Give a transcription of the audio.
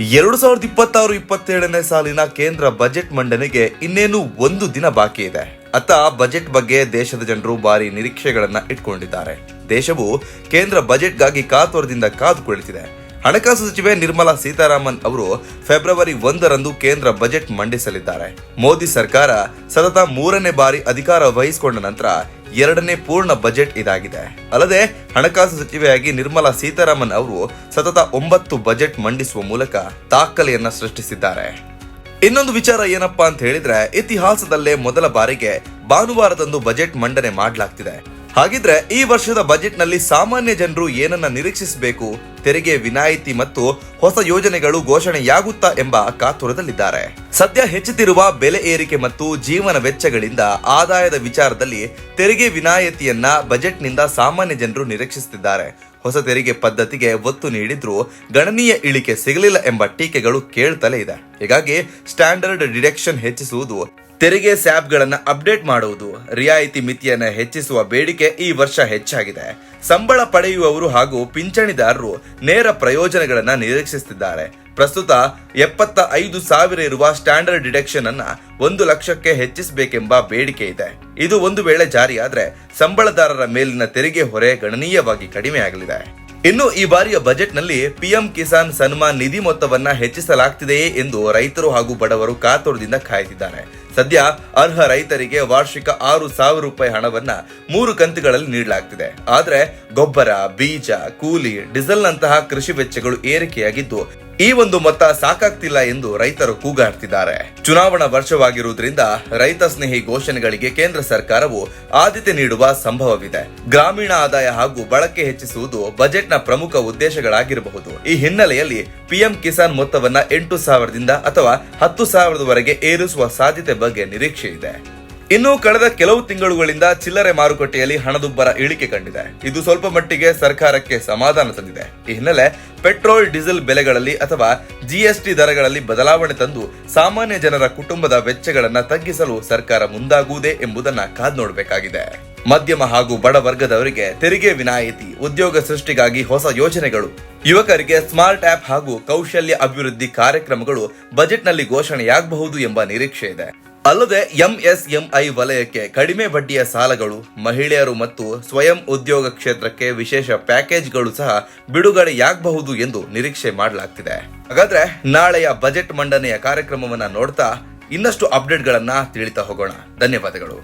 ಎರಡು ಸಾವಿರದ ಇಪ್ಪತ್ತಾರು, ಇಪ್ಪತ್ತೇಳನೇ ಸಾಲಿನ ಕೇಂದ್ರ ಬಜೆಟ್ ಮಂಡನೆಗೆ ಇನ್ನೇನು ಒಂದು ದಿನ ಬಾಕಿ ಇದೆ? ಅತ್ತ ಬಜೆಟ್ ಬಗ್ಗೆ ದೇಶದ ಜನರು ಭಾರಿ ನಿರೀಕ್ಷೆಗಳನ್ನ ಇಟ್ಕೊಂಡಿದ್ದಾರೆ. ದೇಶವು ಕೇಂದ್ರ ಬಜೆಟ್ಗಾಗಿ ಕಾತುರದಿಂದ ಕಾದು ಕುಳಿತಿದೆ. ಹಣಕಾಸು ಸಚಿವೆ ನಿರ್ಮಲಾ ಸೀತಾರಾಮನ್ ಅವರು ಫೆಬ್ರವರಿ ಒಂದರಂದು ಕೇಂದ್ರ ಬಜೆಟ್ ಮಂಡಿಸಲಿದ್ದಾರೆ. ಮೋದಿ ಸರ್ಕಾರ ಸತತ ಮೂರನೇ ಬಾರಿ ಅಧಿಕಾರ ವಹಿಸಿಕೊಂಡ ನಂತರ ಎರಡನೇ ಪೂರ್ಣ ಬಜೆಟ್ ಇದಾಗಿದೆ. ಅಲ್ಲದೆ ಹಣಕಾಸು ಸಚಿವೆಯಾಗಿ ನಿರ್ಮಲಾ ಸೀತಾರಾಮನ್ ಅವರು ಸತತ ಒಂಬತ್ತು ಬಜೆಟ್ ಮಂಡಿಸುವ ಮೂಲಕ ದಾಖಲೆಯನ್ನ ಸೃಷ್ಟಿಸಿದ್ದಾರೆ. ಇನ್ನೊಂದು ವಿಚಾರ ಏನಪ್ಪಾ ಅಂತ ಹೇಳಿದ್ರೆ, ಇತಿಹಾಸದಲ್ಲೇ ಮೊದಲ ಬಾರಿಗೆ ಭಾನುವಾರದಂದು ಬಜೆಟ್ ಮಂಡನೆ ಮಾಡಲಾಗ್ತಿದೆ. ಹಾಗಿದ್ರೆ ಈ ವರ್ಷದ ಬಜೆಟ್ನಲ್ಲಿ ಸಾಮಾನ್ಯ ಜನರು ಏನನ್ನ ನಿರೀಕ್ಷಿಸಬೇಕು? ತೆರಿಗೆ ವಿನಾಯಿತಿ ಮತ್ತು ಹೊಸ ಯೋಜನೆಗಳು ಘೋಷಣೆಯಾಗುತ್ತಾ ಎಂಬ ಕಾತುರದಲ್ಲಿದ್ದಾರೆ. ಸದ್ಯ ಹೆಚ್ಚುತ್ತಿರುವ ಬೆಲೆ ಏರಿಕೆ ಮತ್ತು ಜೀವನ ವೆಚ್ಚಗಳಿಂದ ಆದಾಯದ ವಿಚಾರದಲ್ಲಿ ತೆರಿಗೆ ವಿನಾಯಿತಿಯನ್ನ ಬಜೆಟ್ನಿಂದ ಸಾಮಾನ್ಯ ಜನರು ನಿರೀಕ್ಷಿಸುತ್ತಿದ್ದಾರೆ ಹೊಸ ತೆರಿಗೆ ಪದ್ಧತಿಗೆ ಒತ್ತು ನೀಡಿದ್ರೂ ಗಣನೀಯ ಇಳಿಕೆ ಸಿಗಲಿಲ್ಲ ಎಂಬ ಟೀಕೆಗಳು ಕೇಳ್ತಲೇ ಇದೆ. ಹೀಗಾಗಿ ಸ್ಟ್ಯಾಂಡರ್ಡ್ ಡಿಡಕ್ಷನ್ ಹೆಚ್ಚಿಸುವುದು ತೆರಿಗೆ ಸ್ಯಾಬ್ಗಳನ್ನು ಅಪ್ಡೇಟ್ ಮಾಡುವುದು, ರಿಯಾಯಿತಿ ಮಿತಿಯನ್ನು ಹೆಚ್ಚಿಸುವ ಬೇಡಿಕೆ ಈ ವರ್ಷ ಹೆಚ್ಚಾಗಿದೆ. ಸಂಬಳ ಪಡೆಯುವವರು ಹಾಗೂ ಪಿಂಚಣಿದಾರರು ನೇರ ಪ್ರಯೋಜನಗಳನ್ನು ನಿರೀಕ್ಷಿಸುತ್ತಿದ್ದಾರೆ. ಪ್ರಸ್ತುತ ಎಪ್ಪತ್ತ ಐದು ಸಾವಿರ ಇರುವ ಸ್ಟ್ಯಾಂಡರ್ಡ್ ಡಿಡಕ್ಷನ್ ಅನ್ನ ಒಂದು ಲಕ್ಷಕ್ಕೆ ಹೆಚ್ಚಿಸಬೇಕೆಂಬ ಬೇಡಿಕೆ ಇದೆ. ಇದು ಒಂದು ವೇಳೆ ಜಾರಿಯಾದ್ರೆ ಸಂಬಳದಾರರ ಮೇಲಿನ ತೆರಿಗೆ ಹೊರೆ ಗಣನೀಯವಾಗಿ ಕಡಿಮೆಯಾಗಲಿದೆ ಇನ್ನು ಈ ಬಾರಿಯ ಬಜೆಟ್ನಲ್ಲಿ ಪಿಎಂ ಕಿಸಾನ್ ಸನ್ಮಾನ್ ನಿಧಿ ಮೊತ್ತವನ್ನ ಹೆಚ್ಚಿಸಲಾಗ್ತಿದೆಯೇ ಎಂದು ರೈತರು ಹಾಗೂ ಬಡವರು ಕಾತುರದಿಂದ ಕಾಯ್ತಿದ್ದಾರೆ. ಸದ್ಯ ಅರ್ಹ ರೈತರಿಗೆ ವಾರ್ಷಿಕ ಆರು ಸಾವಿರ ರೂಪಾಯಿ ಹಣವನ್ನ ಮೂರು ಕಂತುಗಳಲ್ಲಿ ನೀಡಲಾಗ್ತಿದೆ. ಆದ್ರೆ ಗೊಬ್ಬರ, ಬೀಜ, ಕೂಲಿ ಡೀಸೆಲ್ ನಂತಹ ಕೃಷಿ ವೆಚ್ಚಗಳು ಏರಿಕೆಯಾಗಿದ್ದು ಈ ಒಂದು ಮೊತ್ತ ಸಾಕಾಗ್ತಿಲ್ಲ ಎಂದು ರೈತರು ಕೂಗಾಡ್ತಿದ್ದಾರೆ. ಚುನಾವಣಾ ವರ್ಷವಾಗಿರುವುದರಿಂದ ರೈತ ಸ್ನೇಹಿ ಘೋಷಣೆಗಳಿಗೆ ಕೇಂದ್ರ ಸರ್ಕಾರವು ಆದ್ಯತೆ ನೀಡುವ ಸಂಭವವಿದೆ. ಗ್ರಾಮೀಣ ಆದಾಯ ಹಾಗೂ ಬಳಕೆ ಹೆಚ್ಚಿಸುವುದು ಬಜೆಟ್ನ ಪ್ರಮುಖ ಉದ್ದೇಶಗಳಾಗಿರಬಹುದು. ಈ ಹಿನ್ನೆಲೆಯಲ್ಲಿ ಪಿಎಂ ಕಿಸಾನ್ ಮೊತ್ತವನ್ನ ಎಂಟು ಸಾವಿರದಿಂದ ಅಥವಾ ಹತ್ತು ಸಾವಿರದವರೆಗೆ ಏರಿಸುವ ಸಾಧ್ಯತೆ ಬಗ್ಗೆ ನಿರೀಕ್ಷೆ ಇದೆ ಇನ್ನು ಕಳೆದ ಕೆಲವು ತಿಂಗಳುಗಳಿಂದ ಚಿಲ್ಲರೆ ಮಾರುಕಟ್ಟೆಯಲ್ಲಿ ಹಣದುಬ್ಬರ ಇಳಿಕೆ ಕಂಡಿದೆ. ಇದು ಸ್ವಲ್ಪ ಮಟ್ಟಿಗೆ ಸರ್ಕಾರಕ್ಕೆ ಸಮಾಧಾನ ತಂದಿದೆ. ಈ ಹಿನ್ನೆಲೆ ಪೆಟ್ರೋಲ್, ಡೀಸೆಲ್ ಬೆಲೆಗಳಲ್ಲಿ ಅಥವಾ ಜಿಎಸ್ಟಿ ದರಗಳಲ್ಲಿ ಬದಲಾವಣೆ ತಂದು ಸಾಮಾನ್ಯ ಜನರ ಕುಟುಂಬದ ವೆಚ್ಚಗಳನ್ನ ತಗ್ಗಿಸಲು ಸರ್ಕಾರ ಮುಂದಾಗುವುದೇ ಎಂಬುದನ್ನ ಕಾದ್ ನೋಡಬೇಕಾಗಿದೆ. ಮಧ್ಯಮ ಹಾಗೂ ಬಡ ವರ್ಗದವರಿಗೆ ತೆರಿಗೆ ವಿನಾಯಿತಿ, ಉದ್ಯೋಗ ಸೃಷ್ಟಿಗಾಗಿ ಹೊಸ ಯೋಜನೆಗಳು, ಯುವಕರಿಗೆ ಸ್ಮಾರ್ಟ್ ಆಪ್ ಹಾಗೂ ಕೌಶಲ್ಯ ಅಭಿವೃದ್ಧಿ ಕಾರ್ಯಕ್ರಮಗಳು ಬಜೆಟ್ನಲ್ಲಿ ಘೋಷಣೆಯಾಗಬಹುದು ಎಂಬ ನಿರೀಕ್ಷೆ ಇದೆ. ಅಲ್ಲದೆ ಎಂಎಸ್ಎಂಐ ವಲಯಕ್ಕೆ ಕಡಿಮೆ ಬಡ್ಡಿಯ ಸಾಲಗಳು ಮಹಿಳೆಯರು ಮತ್ತು ಸ್ವಯಂ ಉದ್ಯೋಗ ಕ್ಷೇತ್ರಕ್ಕೆ ವಿಶೇಷ ಪ್ಯಾಕೇಜ್ಗಳು ಸಹ ಬಿಡುಗಡೆಯಾಗಬಹುದು ಎಂದು ನಿರೀಕ್ಷೆ ಮಾಡಲಾಗ್ತಿದೆ. ಹಾಗಾದ್ರೆ ನಾಳೆಯ ಬಜೆಟ್ ಮಂಡನೆಯ ಕಾರ್ಯಕ್ರಮವನ್ನ ನೋಡ್ತಾ ಇನ್ನಷ್ಟು ಅಪ್ಡೇಟ್ಗಳನ್ನ ತಿಳಿತಾ ಹೋಗೋಣ. ಧನ್ಯವಾದಗಳು.